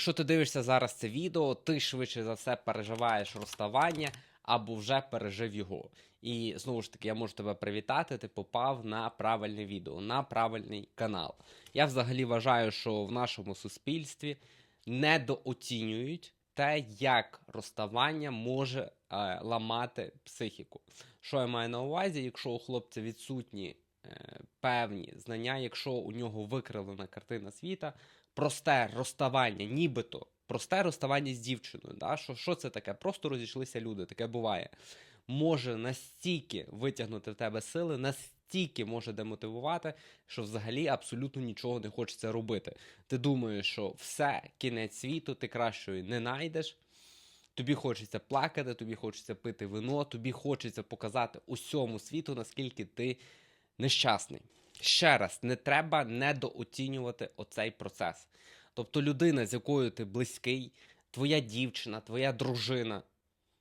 Якщо ти дивишся зараз це відео, ти швидше за все переживаєш розставання або вже пережив його. І знову ж таки, я можу тебе привітати. Ти попав на правильне відео, на правильний канал. Я взагалі вважаю, що в нашому суспільстві недооцінюють те, як розставання може е, ламати психіку. Що я маю на увазі, якщо у хлопця відсутні е, певні знання, якщо у нього викривлена картина світа, просте розставання, нібито просте розставання з дівчиною. Да? Що, що це таке? Просто розійшлися люди, таке буває. Може настільки витягнути в тебе сили, настільки може демотивувати, що взагалі абсолютно нічого не хочеться робити. Ти думаєш, що все, кінець світу, ти кращої не знайдеш. Тобі хочеться плакати, тобі хочеться пити вино, тобі хочеться показати усьому світу, наскільки ти нещасний. Ще раз, не треба недооцінювати оцей процес. Тобто людина, з якою ти близький, твоя дівчина, твоя дружина,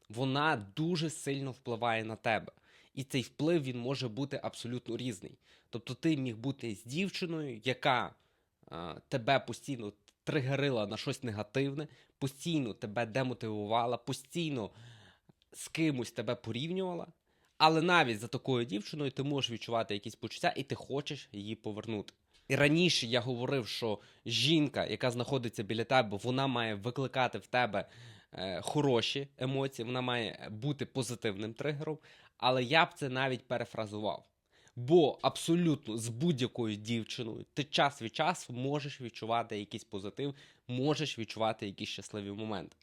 вона дуже сильно впливає на тебе. І цей вплив він може бути абсолютно різний. Тобто ти міг бути з дівчиною, яка а, тебе постійно тригерила на щось негативне, постійно тебе демотивувала, постійно з кимось тебе порівнювала. Але навіть за такою дівчиною ти можеш відчувати якісь почуття, і ти хочеш її повернути. І раніше я говорив, що жінка, яка знаходиться біля тебе, вона має викликати в тебе е, хороші емоції, вона має бути позитивним тригером. Але я б це навіть перефразував. Бо абсолютно з будь-якою дівчиною ти час від часу можеш відчувати якийсь позитив, можеш відчувати якісь щасливі моменти.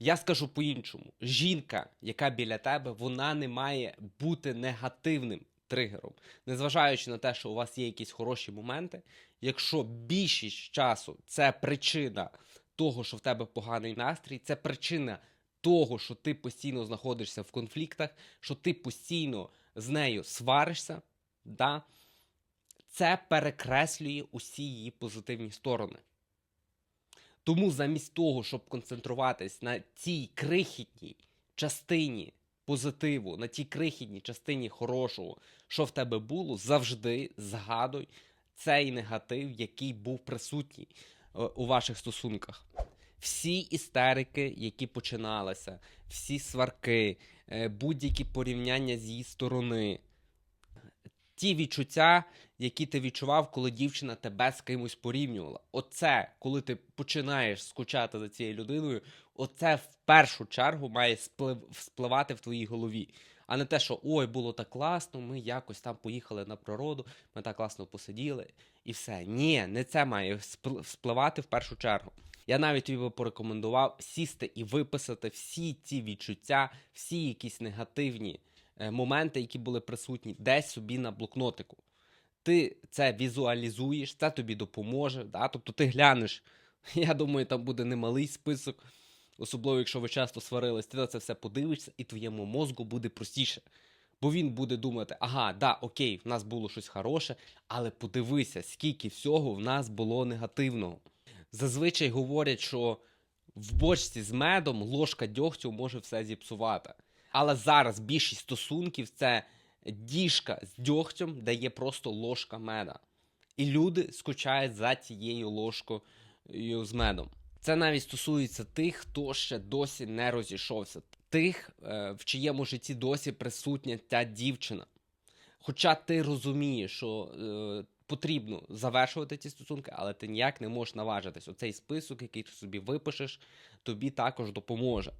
Я скажу по-іншому: жінка, яка біля тебе, вона не має бути негативним тригером. Незважаючи на те, що у вас є якісь хороші моменти, якщо більшість часу це причина того, що в тебе поганий настрій, це причина того, що ти постійно знаходишся в конфліктах, що ти постійно з нею сваришся, да? це перекреслює усі її позитивні сторони. Тому замість того, щоб концентруватись на цій крихітній частині позитиву, на тій крихітній частині хорошого, що в тебе було, завжди згадуй цей негатив, який був присутній е, у ваших стосунках. Всі істерики, які починалися, всі сварки, е, будь-які порівняння з її сторони, ті відчуття, які ти відчував, коли дівчина тебе з кимось порівнювала. Оце, коли ти починаєш скучати за цією людиною, оце в першу чергу має сплив, вспливати в твоїй голові. А не те, що ой, було так класно, ми якось там поїхали на природу, ми так класно посиділи, і все. Ні, не це має спл- вспливати в першу чергу. Я навіть тобі би порекомендував сісти і виписати всі ці відчуття, всі якісь негативні моменти, які були присутні, десь собі на блокнотику. Ти це візуалізуєш, це тобі допоможе. Да? Тобто ти глянеш, я думаю, там буде немалий список, особливо якщо ви часто сварились, ти на це все подивишся, і твоєму мозку буде простіше. Бо він буде думати, ага, да, окей, в нас було щось хороше, але подивися, скільки всього в нас було негативного. Зазвичай говорять, що в бочці з медом ложка дьогтю може все зіпсувати. Але зараз більшість стосунків це діжка з дьогтем, де є просто ложка меда. І люди скучають за цією ложкою з медом. Це навіть стосується тих, хто ще досі не розійшовся, тих, е, в чиєму житті досі присутня ця дівчина. Хоча ти розумієш, що е, потрібно завершувати ці стосунки, але ти ніяк не можеш наважитись. Оцей список, який ти собі випишеш, тобі також допоможе.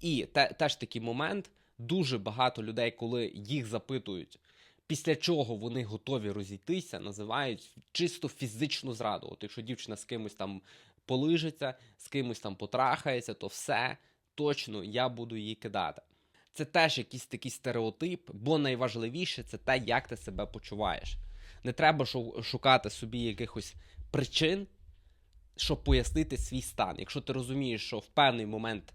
І те, теж такий момент: дуже багато людей, коли їх запитують, після чого вони готові розійтися, називають чисто фізичну зраду. От якщо дівчина з кимось там полижиться, з кимось там потрахається, то все точно я буду її кидати. Це теж якийсь такий стереотип, бо найважливіше це те, як ти себе почуваєш. Не треба шу- шукати собі якихось причин, щоб пояснити свій стан. Якщо ти розумієш, що в певний момент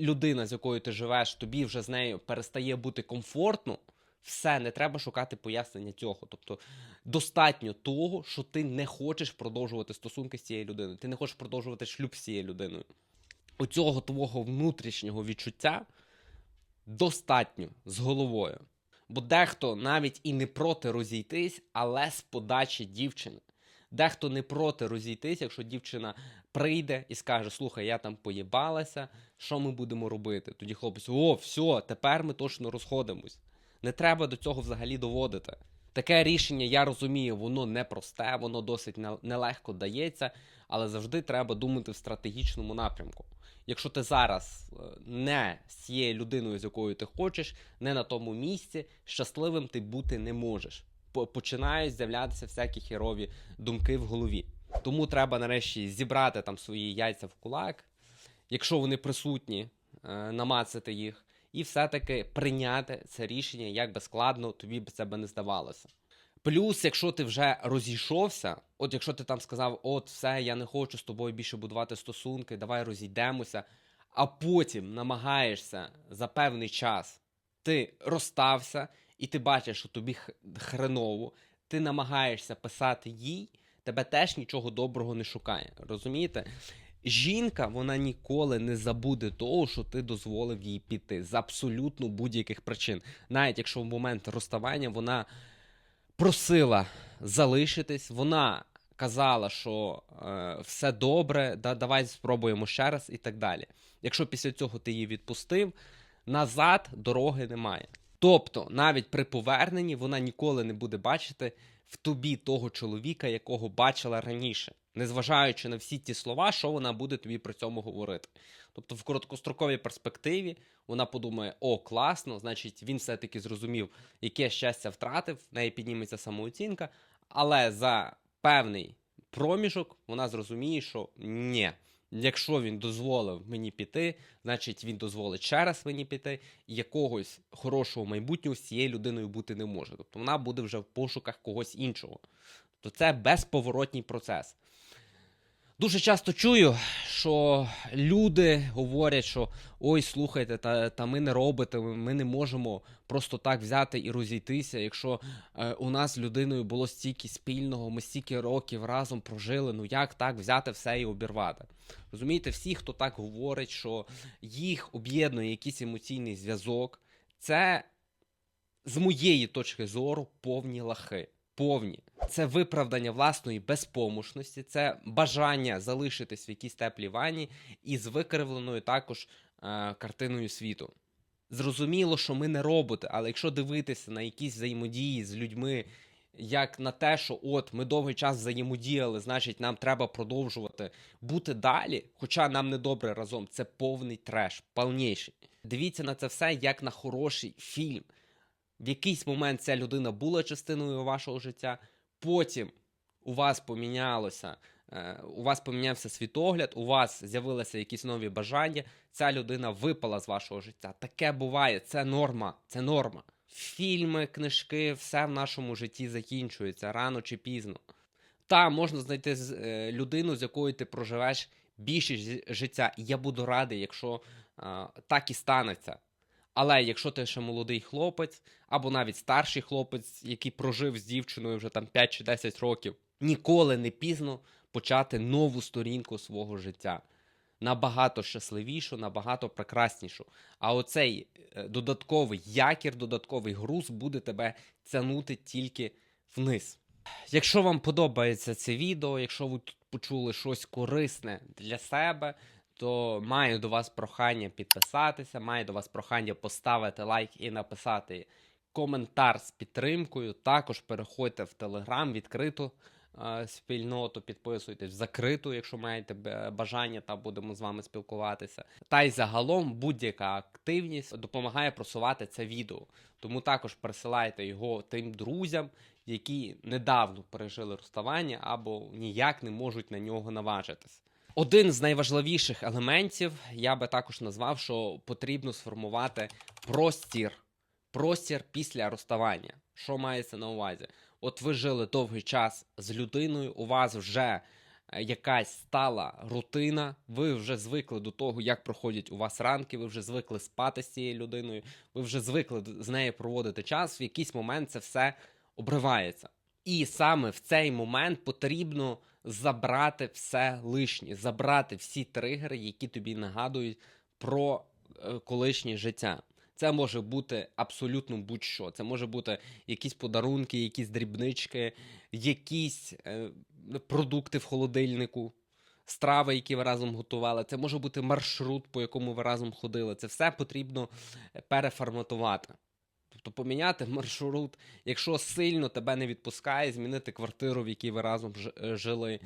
людина, з якою ти живеш, тобі вже з нею перестає бути комфортно, все, не треба шукати пояснення цього. Тобто достатньо того, що ти не хочеш продовжувати стосунки з цією людиною, ти не хочеш продовжувати шлюб з цією людиною. Оцього твого внутрішнього відчуття достатньо з головою. Бо дехто навіть і не проти розійтись, але з подачі дівчини. Дехто не проти розійтись, якщо дівчина прийде і скаже: Слухай, я там поїбалася, що ми будемо робити? Тоді хлопець, о, все, тепер ми точно розходимось. Не треба до цього взагалі доводити. Таке рішення, я розумію, воно непросте, воно досить нелегко дається, але завжди треба думати в стратегічному напрямку. Якщо ти зараз е, не з цією людиною, з якою ти хочеш, не на тому місці, щасливим ти бути не можеш. По- Починають з'являтися всякі херові думки в голові. Тому треба нарешті зібрати там свої яйця в кулак, якщо вони присутні, е, намацати їх, і все-таки прийняти це рішення, як би складно тобі б це би не здавалося. Плюс, якщо ти вже розійшовся, от якщо ти там сказав, от все, я не хочу з тобою більше будувати стосунки, давай розійдемося, а потім намагаєшся за певний час, ти розстався, і ти бачиш, що тобі хреново, ти намагаєшся писати їй, тебе теж нічого доброго не шукає. Розумієте? Жінка вона ніколи не забуде того, що ти дозволив їй піти з абсолютно будь-яких причин. Навіть якщо в момент розставання вона просила залишитись, вона казала, що е, все добре, да, давай спробуємо ще раз і так далі. Якщо після цього ти її відпустив, назад дороги немає. Тобто, навіть при поверненні вона ніколи не буде бачити в тобі того чоловіка, якого бачила раніше, незважаючи на всі ті слова, що вона буде тобі при цьому говорити. Тобто, в короткостроковій перспективі вона подумає: о, класно, значить, він все-таки зрозумів, яке щастя втратив, в неї підніметься самооцінка, але за певний проміжок вона зрозуміє, що ні. Якщо він дозволив мені піти, значить він дозволить ще раз мені піти, і якогось хорошого майбутнього з цією людиною бути не може. Тобто вона буде вже в пошуках когось іншого. Тобто це безповоротній процес. Дуже часто чую, що люди говорять, що ой, слухайте, та, та ми не робите, ми не можемо просто так взяти і розійтися. Якщо е, у нас з людиною було стільки спільного, ми стільки років разом прожили, ну як так взяти все і обірвати? Розумієте, всі, хто так говорить, що їх об'єднує якийсь емоційний зв'язок, це з моєї точки зору повні лахи. Повні. Це виправдання власної безпомощності, це бажання залишитись в якійсь теплій ванні і з викривленою також е, картиною світу. Зрозуміло, що ми не роботи, але якщо дивитися на якісь взаємодії з людьми, як на те, що от ми довгий час взаємодіяли, значить нам треба продовжувати бути далі, хоча нам не добре разом, це повний треш, повніший. Дивіться на це все як на хороший фільм. В якийсь момент ця людина була частиною вашого життя, потім у вас помінялося, е, у вас помінявся світогляд, у вас з'явилися якісь нові бажання, ця людина випала з вашого життя. Таке буває, це норма, це норма. Фільми, книжки, все в нашому житті закінчується рано чи пізно. Та можна знайти е, людину, з якою ти проживеш більшість життя. Я буду радий, якщо е, так і станеться. Але якщо ти ще молодий хлопець, або навіть старший хлопець, який прожив з дівчиною вже там 5 чи 10 років, ніколи не пізно почати нову сторінку свого життя. Набагато щасливішу, набагато прекраснішу. А оцей е, додатковий якір, додатковий груз буде тебе тягнути тільки вниз. Якщо вам подобається це відео, якщо ви тут почули щось корисне для себе, то маю до вас прохання підписатися, маю до вас прохання поставити лайк і написати коментар з підтримкою. Також переходьте в Телеграм, відкриту е, спільноту, підписуйтесь в закриту, якщо маєте бажання, та будемо з вами спілкуватися. Та й загалом будь-яка активність допомагає просувати це відео. Тому також пересилайте його тим друзям, які недавно пережили розставання або ніяк не можуть на нього наважитись. Один з найважливіших елементів я би також назвав, що потрібно сформувати простір. Простір після розставання. Що мається на увазі? От ви жили довгий час з людиною, у вас вже е, якась стала рутина, ви вже звикли до того, як проходять у вас ранки, ви вже звикли спати з цією людиною, ви вже звикли з нею проводити час, в якийсь момент це все обривається. І саме в цей момент потрібно забрати все лишнє, забрати всі тригери, які тобі нагадують про е, колишнє життя. Це може бути абсолютно будь-що. Це може бути якісь подарунки, якісь дрібнички, якісь е, продукти в холодильнику, страви, які ви разом готували. Це може бути маршрут, по якому ви разом ходили. Це все потрібно е, переформатувати. Тобто поміняти маршрут, якщо сильно тебе не відпускає, змінити квартиру, в якій ви разом е, жили,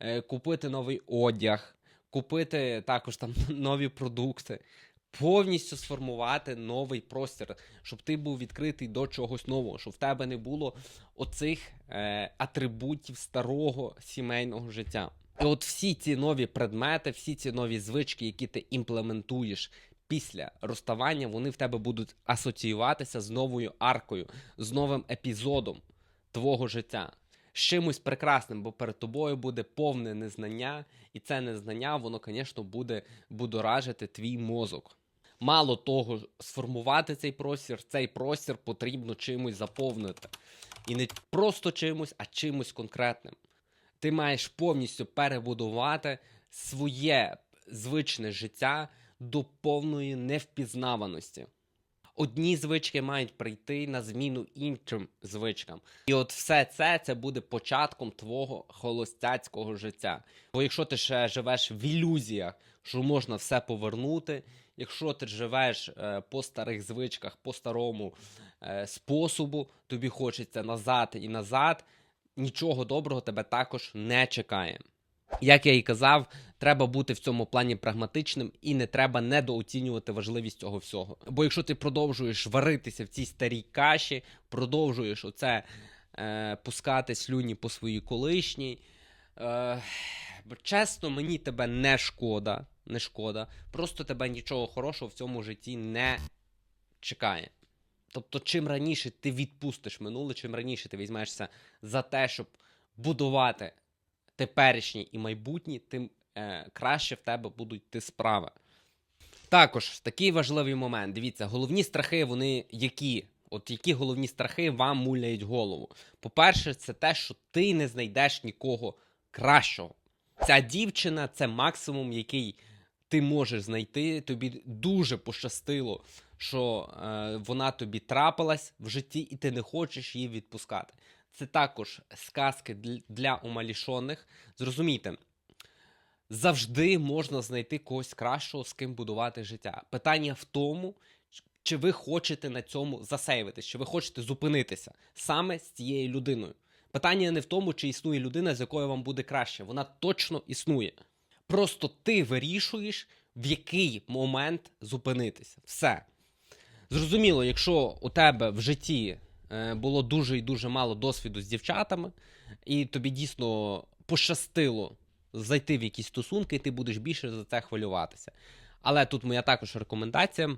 е, купити новий одяг, купити також там нові продукти, повністю сформувати новий простір, щоб ти був відкритий до чогось нового, щоб в тебе не було оцих е, атрибутів старого сімейного життя. І от всі ці нові предмети, всі ці нові звички, які ти імплементуєш після розставання, вони в тебе будуть асоціюватися з новою аркою, з новим епізодом твого життя. З чимось прекрасним, бо перед тобою буде повне незнання, і це незнання, воно, звісно, буде будоражити твій мозок. Мало того, сформувати цей простір, цей простір потрібно чимось заповнити. І не просто чимось, а чимось конкретним. Ти маєш повністю перебудувати своє звичне життя до повної невпізнаваності. Одні звички мають прийти на зміну іншим звичкам. І от все це це буде початком твого холостяцького життя. Бо якщо ти ще живеш в ілюзіях, що можна все повернути, якщо ти живеш е, по старих звичках, по старому е, способу, тобі хочеться назад і назад, нічого доброго тебе також не чекає. Як я і казав, треба бути в цьому плані прагматичним і не треба недооцінювати важливість цього всього. Бо якщо ти продовжуєш варитися в цій старій каші, продовжуєш оце е, пускати слюні по своїй колишній. Е, чесно, мені тебе не шкода, не шкода. Просто тебе нічого хорошого в цьому житті не чекає. Тобто, чим раніше ти відпустиш минуле, чим раніше ти візьмешся за те, щоб будувати теперішнє і майбутнє, тим е, краще в тебе будуть йти справи. Також такий важливий момент. Дивіться, головні страхи, вони які? От які головні страхи вам муляють голову? По-перше, це те, що ти не знайдеш нікого кращого. Ця дівчина це максимум, який ти можеш знайти. Тобі дуже пощастило, що е, вона тобі трапилась в житті, і ти не хочеш її відпускати. Це також сказки для умалішоних. Зрозумійте, завжди можна знайти когось кращого, з ким будувати життя. Питання в тому, чи ви хочете на цьому засейвитись, чи ви хочете зупинитися саме з цією людиною. Питання не в тому, чи існує людина, з якою вам буде краще. Вона точно існує. Просто ти вирішуєш, в який момент зупинитися. Все. Зрозуміло, якщо у тебе в житті було дуже і дуже мало досвіду з дівчатами, і тобі дійсно пощастило зайти в якісь стосунки, і ти будеш більше за це хвилюватися. Але тут моя також рекомендація.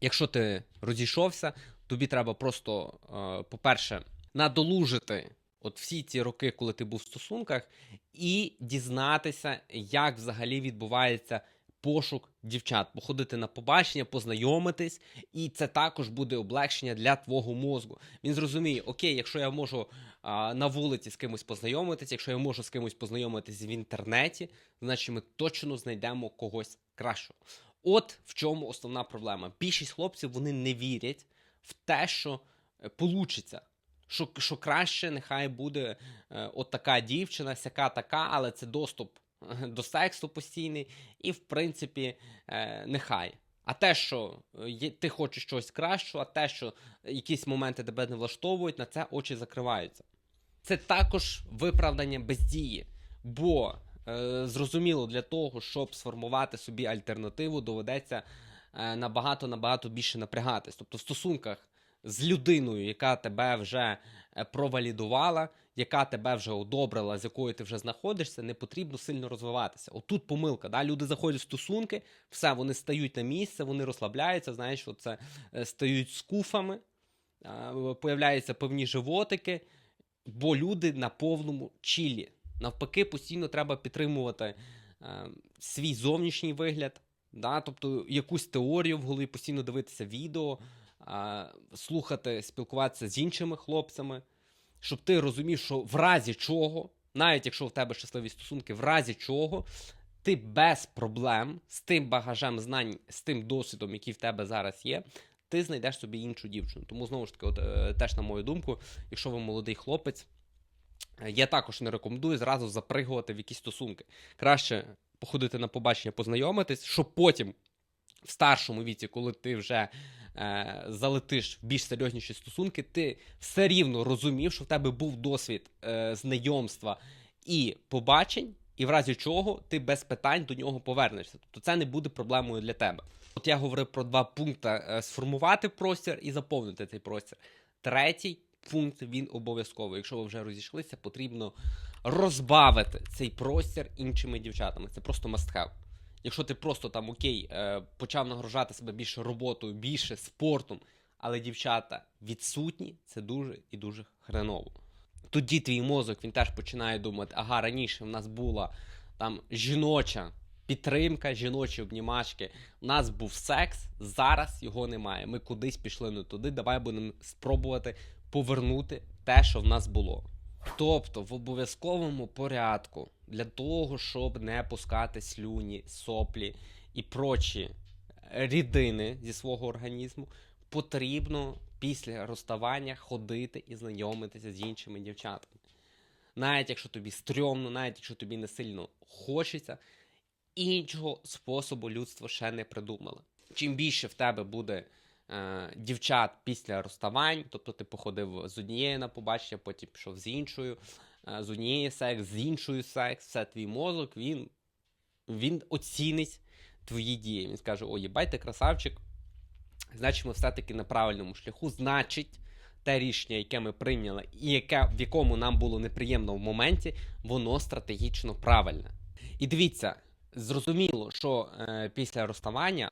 Якщо ти розійшовся, тобі треба просто, е, по-перше, надолужити от всі ці роки, коли ти був в стосунках, і дізнатися, як взагалі відбувається пошук дівчат, походити на побачення, познайомитись, і це також буде облегшення для твого мозку. Він зрозуміє, окей, якщо я можу а, на вулиці з кимось познайомитись, якщо я можу з кимось познайомитись в інтернеті, значить ми точно знайдемо когось кращого. От в чому основна проблема. Більшість хлопців вони не вірять в те, що е, получиться. Що, що краще, нехай буде е, от така дівчина, сяка така, але це доступ до сексу постійний, і в принципі, е, нехай. А те, що е, ти хочеш щось кращого, а те, що якісь моменти тебе не влаштовують, на це очі закриваються. Це також виправдання бездії. Бо е, зрозуміло, для того, щоб сформувати собі альтернативу, доведеться набагато набагато більше напрягатись. Тобто в стосунках з людиною, яка тебе вже провалідувала, яка тебе вже одобрила, з якою ти вже знаходишся, не потрібно сильно розвиватися. Отут помилка. Да? Люди заходять в стосунки, все, вони стають на місце, вони розслабляються, знаєш, що це е, стають скуфами, е, появляються певні животики, бо люди на повному чілі. Навпаки, постійно треба підтримувати е, свій зовнішній вигляд, да? тобто якусь теорію в голові, постійно дивитися відео, слухати, спілкуватися з іншими хлопцями, щоб ти розумів, що в разі чого, навіть якщо в тебе щасливі стосунки, в разі чого, ти без проблем з тим багажем знань, з тим досвідом, який в тебе зараз є, ти знайдеш собі іншу дівчину. Тому знову ж таки, от, е, теж на мою думку, якщо ви молодий хлопець, Е, Я також не рекомендую зразу запригувати в якісь стосунки. Краще походити на побачення, познайомитись, щоб потім в старшому віці, коли ти вже е, залетиш в більш серйозніші стосунки, ти все рівно розумів, що в тебе був досвід е, знайомства і побачень, і в разі чого ти без питань до нього повернешся. Тобто це не буде проблемою для тебе. От я говорив про два пункти: е, сформувати простір і заповнити цей простір. Третій пункт він обов'язковий. Якщо ви вже розійшлися, потрібно розбавити цей простір іншими дівчатами. Це просто must have. Якщо ти просто там окей, е, почав нагружати себе більше роботою, більше спортом, але дівчата відсутні, це дуже і дуже хреново. Тоді твій мозок він теж починає думати: ага, раніше в нас була там жіноча підтримка, жіночі обнімашки. У нас був секс, зараз його немає. Ми кудись пішли не туди. Давай будемо спробувати повернути те, що в нас було. Тобто в обов'язковому порядку для того, щоб не пускати слюні, соплі і прочі рідини зі свого організму, потрібно після розставання ходити і знайомитися з іншими дівчатами. Навіть якщо тобі стрьомно, навіть якщо тобі не сильно хочеться, іншого способу людство ще не придумало. Чим більше в тебе буде е, дівчат після розставань, тобто ти походив з однією на побачення, потім пішов з іншою, е, з однією секс, з іншою секс, все твій мозок, він, він оцінить твої дії. Він скаже: О, їбай, ти красавчик, значить, ми все-таки на правильному шляху. Значить, те рішення, яке ми прийняли, і яке, в якому нам було неприємно в моменті, воно стратегічно правильне. І дивіться, зрозуміло, що е, після розставання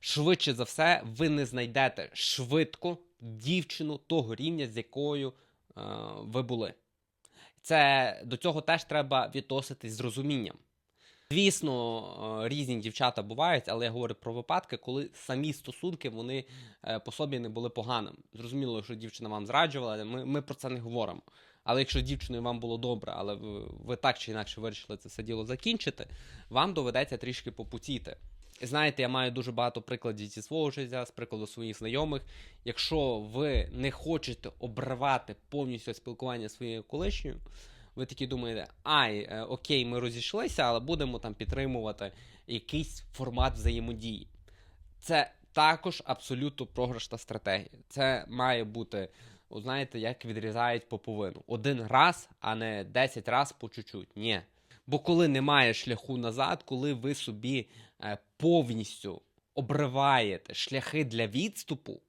швидше за все ви не знайдете швидко дівчину того рівня, з якою е, ви були. Це до цього теж треба відноситись з розумінням. Звісно, е, різні дівчата бувають, але я говорю про випадки, коли самі стосунки вони е, по собі не були поганими. Зрозуміло, що дівчина вам зраджувала, ми, ми про це не говоримо. Але якщо дівчиною вам було добре, але ви, ви так чи інакше вирішили це все діло закінчити, вам доведеться трішки попутіти. Знаєте, я маю дуже багато прикладів зі свого життя, з прикладу своїх знайомих. Якщо ви не хочете обривати повністю спілкування своєю колишньою, ви такі думаєте, ай, е, окей, ми розійшлися, але будемо там підтримувати якийсь формат взаємодії. Це також абсолютно програшна стратегія. Це має бути, знаєте, як відрізають поповину. Один раз, а не 10 раз по чуть-чуть. Ні. Бо коли немає шляху назад, коли ви собі е, повністю обриваєте шляхи для відступу,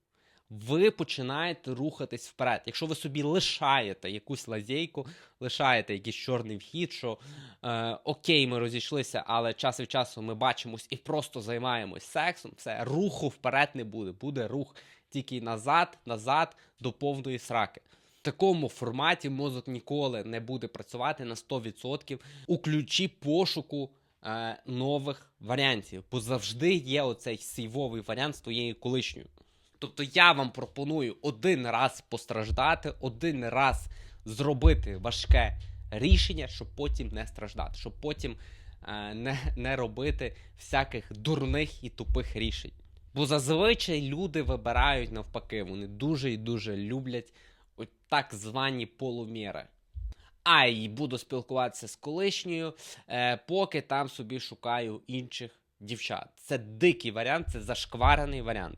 ви починаєте рухатись вперед. Якщо ви собі лишаєте якусь лазейку, лишаєте якийсь чорний вхід, що е, окей, ми розійшлися, але час від часу ми бачимось і просто займаємось сексом, все, руху вперед не буде. Буде рух тільки назад, назад до повної сраки. В такому форматі мозок ніколи не буде працювати на 100% у ключі пошуку е, нових варіантів, бо завжди є оцей сейвовий варіант з твоєю колишньою. Тобто я вам пропоную один раз постраждати, один раз зробити важке рішення, щоб потім не страждати, щоб потім е, не, не робити всяких дурних і тупих рішень. Бо зазвичай люди вибирають навпаки, вони дуже і дуже люблять так звані полуміри. А й буду спілкуватися з колишньою, е, поки там собі шукаю інших дівчат. Це дикий варіант, це зашкварений варіант.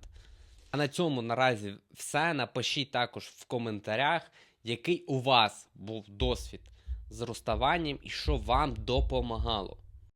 А на цьому наразі все. Напишіть також в коментарях, який у вас був досвід з розставанням і що вам допомагало.